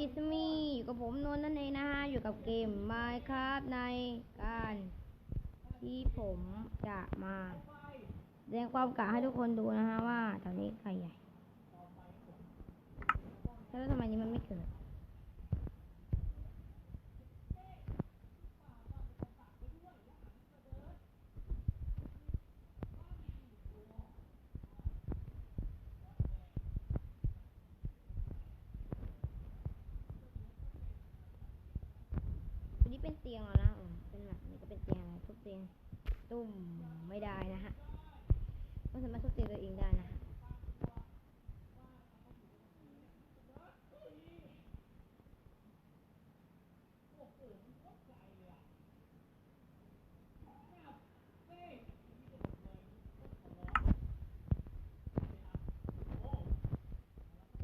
อิสมีอยู่กับผมนนท์นั่นเองนะฮะ อยู่กับเกม Minecraft ในการที่ผมจะมาแสดงความกะให้ทุกคนดูนะฮะว่าตอนนี้ใครใหญ่ แล้วทำไมนี้มันไม่เกิด เป็นเตียงแล้วนะเป็นแบบนี้ก็เป็นเตียงทุบเตียง ตุ้มไม่ได้นะฮะไม่สามารถทุบเตียงตัวเองได้นะฮะ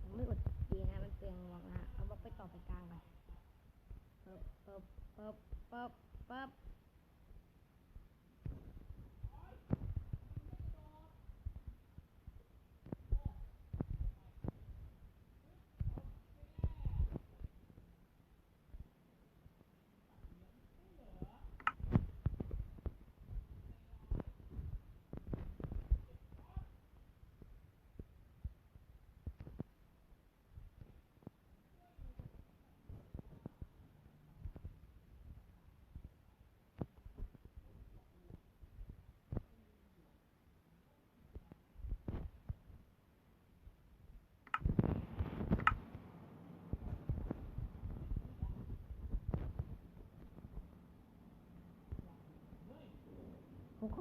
ผมไม่กดจีนะมันเปลืองบล็อกนะฮะเอาบล็อกไปต่อไปกลางก่อนปึ๊บ ปึ๊บปึ๊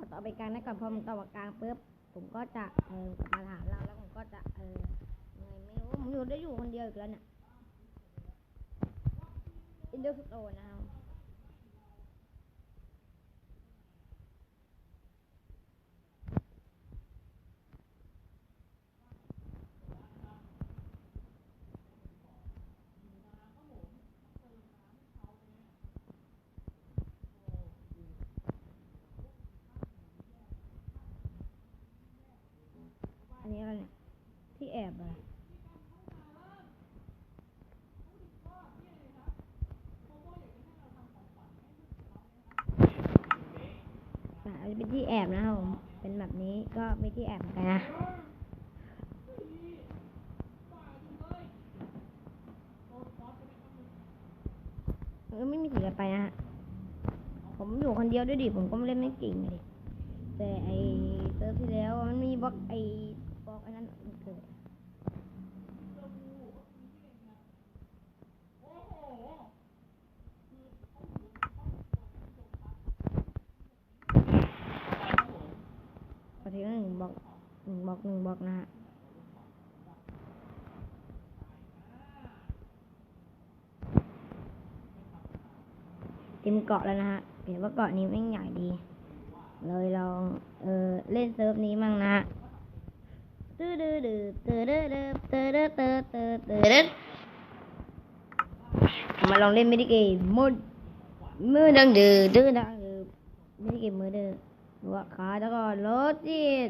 บปึ๊บปึ๊บผมขอต่อไปกลางนะก่อนพอมันต่อบกลางปุ๊บผมก็จะเออกลับมาถามเราแล้วผมก็จะเออไงไม่รู้ผมอยู่ได้อยู่คนเดียวอีกแล้วเนี่ยอินเดอร์สโตนะครับอันนี้อะไรเนี่ย ที่แอบอะอันนี้เป็นที่แอบนะครับผม เป็นแบบนี้ก็มีที่แอบเหมือนกันนะมันก็ไม่มีสีกันไปนะฮะ ผมอยู่คนเดียวด้วยดิ ผมก็ไม่เล่นไม่เก่งเลยแต่ไอเซิร์ฟที่แล้วมันมีบล็อกไอบล็อกอันนั้นมันเกิดพอ ทีละหนึ่งบล็อกหนึ่งบล็อกหนึ่งบล็อกนะฮะเต็มเกาะแล้วนะฮะเห็นว่าเกาะนี้ไม่งใหญ่ดี เลยลองเออเล่นเซิร์ฟนี้มั่งนะตื้อดื้อดื้อตื้อดื้อดื้อตื้อดื้อตื้อตื้อตื้อดื้อมาลองเล่นมินิเกมมืดมือดังดื้อดื้อดังดื้อมินิเกมมือดื้อ หัวขาแล้วก็รถจีด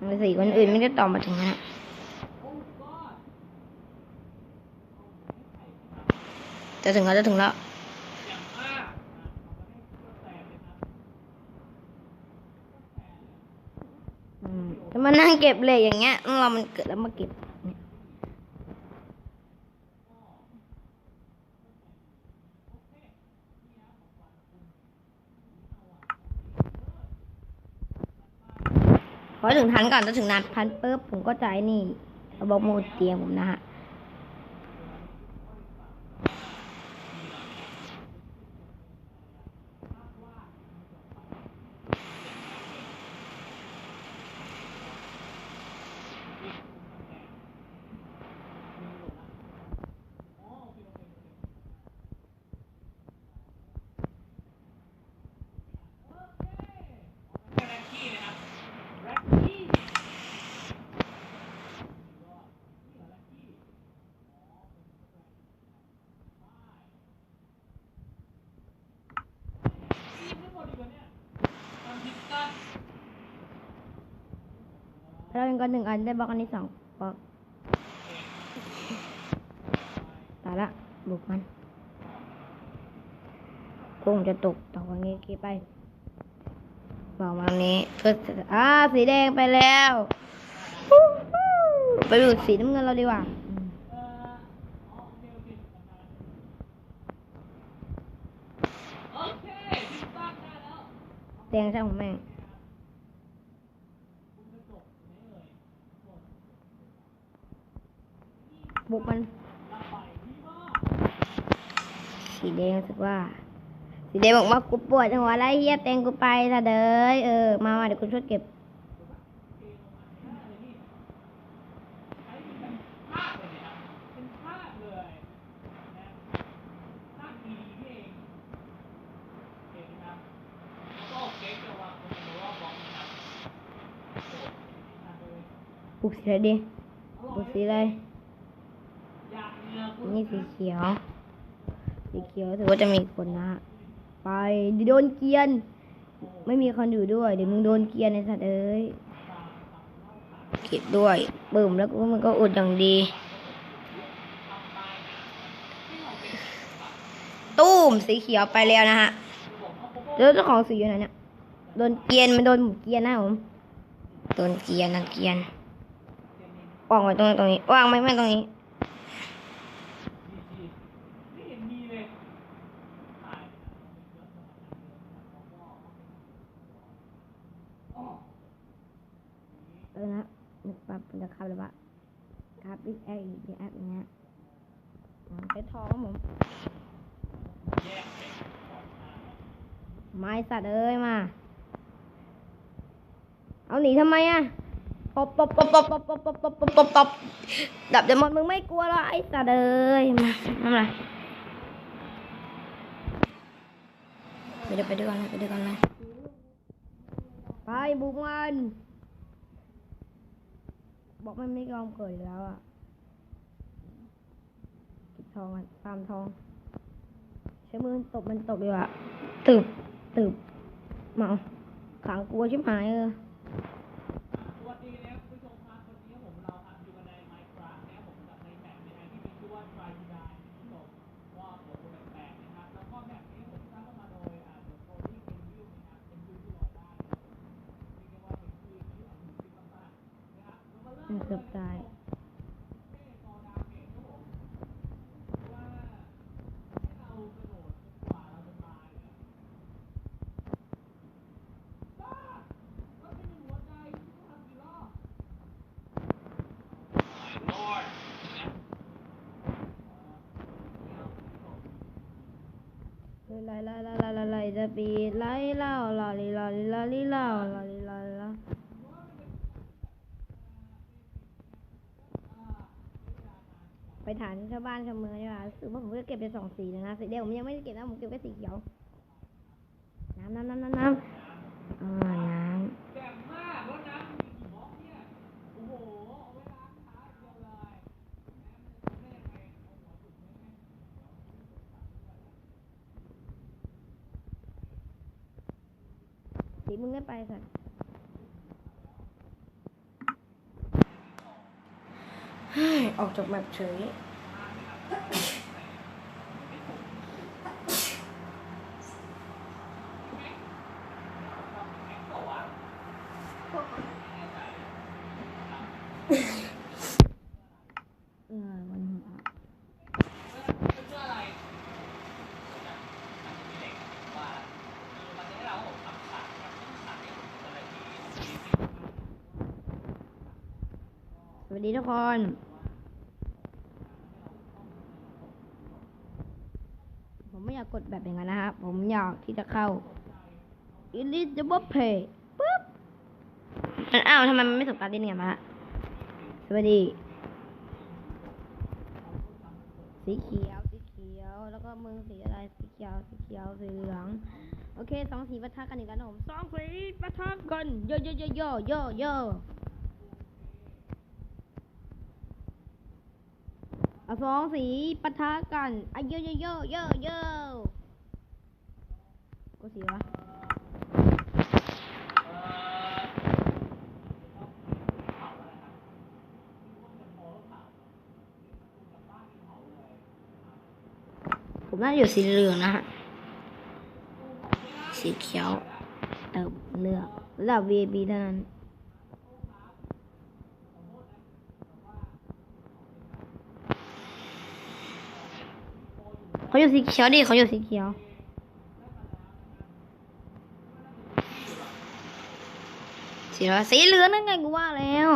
มือสี่คนอื่นไม่ได้ตอบมาถึงนะจะถึงแล้วจะถึงแล้ว อื มานั่งเก็บเลยอย่างเงี้ยเรามันเกิดแล้วมาเก็บเนี่ยพอถึงทันก่อนจะถึงนัดพันปุ๊บผมก็จะไอ้นี่บล็อกมูเตียงผมนะฮะ เราเป็นก้อนหนึ่งอันได้บล็อกอันนี้สองบล็อกตายละบุกมันกุ้งจะตกต่อวันนี้กี่ไปบอกมานี้ก็อ่าสีแดงไปแล้วไปดูสีน้ำเงินเราดีกว่าแดงใช่ของแม่ บุกมัน สีแดงรู้สึกว่า สีแดงบอกว่ากูปวดหัวไรเฮียเตงกูไปซะเด้ยเออ มามาเดี๋ยวกูช่วยเก็บปลูกสีอะไรดีปลูกสีอะไร นี่สีเขียว สีเขียวถือว่าจะมีคนนะ ไปดโดนเกียน ไม่มีคนอยู่ด้วย เดี๋ยวมึงโดนเกียนในสัตว์เอ้ยเก็บด้วยบิ่มแล้วก็มันก็อุดอย่างดี ตู้มสีเขียวไปแล้วนะฮะแล้วเจ้าของสีอยู่ไหนเนี่ยโดนเกียนมันโดนผมเกียนนะผมโดนเกียนนะเกียนวางไว้ตรงนี้ตรงนี้วางไม่ไม่ตรงนี้ เออนะ นึกปั๊บมันจะขับเลยว่าครับบิ๊กแอคอีกแอคอย่างเงี้ยอ๋อใช้ทองผมไม้สัตว์เอ้ยมา เอาหนีทำไมอะปบปบปบปบปบปบปบปบปบปบปบดับเดมอนมึงไม่กลัวหรอไอ้สัตว์เอ้ยมาทำไรไปเดี๋ยวไปด้วยกันเลยไปด้วยกันเลยไปบุกมัน บอกมันไม่ยอมเกิดแล้วอะเก็บทองอะตามทอง ใช้มือตบมันตบดีกว่าตึบตึบเมาขังกลัวชิบหายเออ จะเกือบตายไล่ไล่ไล่ไล่ไล่จะปีไล่เล่าลอลีลอลีลอลีเล่าลอลี ฐานชาวบ้านชาวเมืองดีกว่ารู้สึกว่าผมจะเก็บไปสองสีแล้วนะสีแดงผมยังไม่ได้เก็บนะผมเก็บแค่สีเขียวน้ำน้ำน้ำน้ำน้ำอ่าน้แจ่มมากแล้วน้ำมีกี่บล็อกเนี่ยโอ้โหเอาไว้ล้างเท้าเดียวเลยแม่มันจะได้ยังไงเอาหัวจุกไหมเนี่ยำสีมึงไม่ไปสัตว์เฮ้ยออกจากแบบเฉย เออมันหัว เป็นเพื่ออะไรมันจะให้เราทำขาดครับขาดเนี่ยอะไรที่ที่ ส วัสดีทุกคน ผมไม่อยากกดแบบอย่างนั้นนะครับ ผมอยากที่จะเข้า Elizabeth Pay ปุ๊บมันอ้าวทำไมมันไม่สบการดิ้นไงมาสวัสดี สีเขียว สีเขียว แล้วก็มึงสีอะไร สีเขียว สีเขียว สีเหลือง โอเคสองสีปะทะกันอีกแล้วนะผมสองสีปะทะกัน โยโยโยโยโยโย เอาสองสีปะทะกันอะเยอะเยอะเยอะเยอะก็สีวะผมน่าอยู่สีเหลืองนะฮะ สีเขียว เต่มเลือกระดับ VAB เท่านั้น อยู่สีเขียวดิเขาอยู่สีเขียวสีเหลืองสีเหลืองนั่นไงกูว่าแล้ว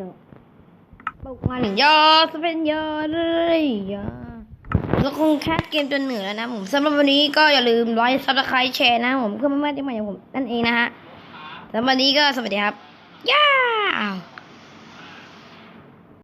จบบุกมาหนึ่งยอดสเป็นยอเลยยอดแล้วคงแคสเกมจนเหนื่อยแล้วนะผมสำหรับวันนี้ก็อย่าลืมไลค์ซับสไครต์แชร์นะผมเพื่อไม่ให้ที่ใหม่อย่างผมนั่นเองนะฮะสำหรับวันนี้ก็สวัสดีครับ ย้า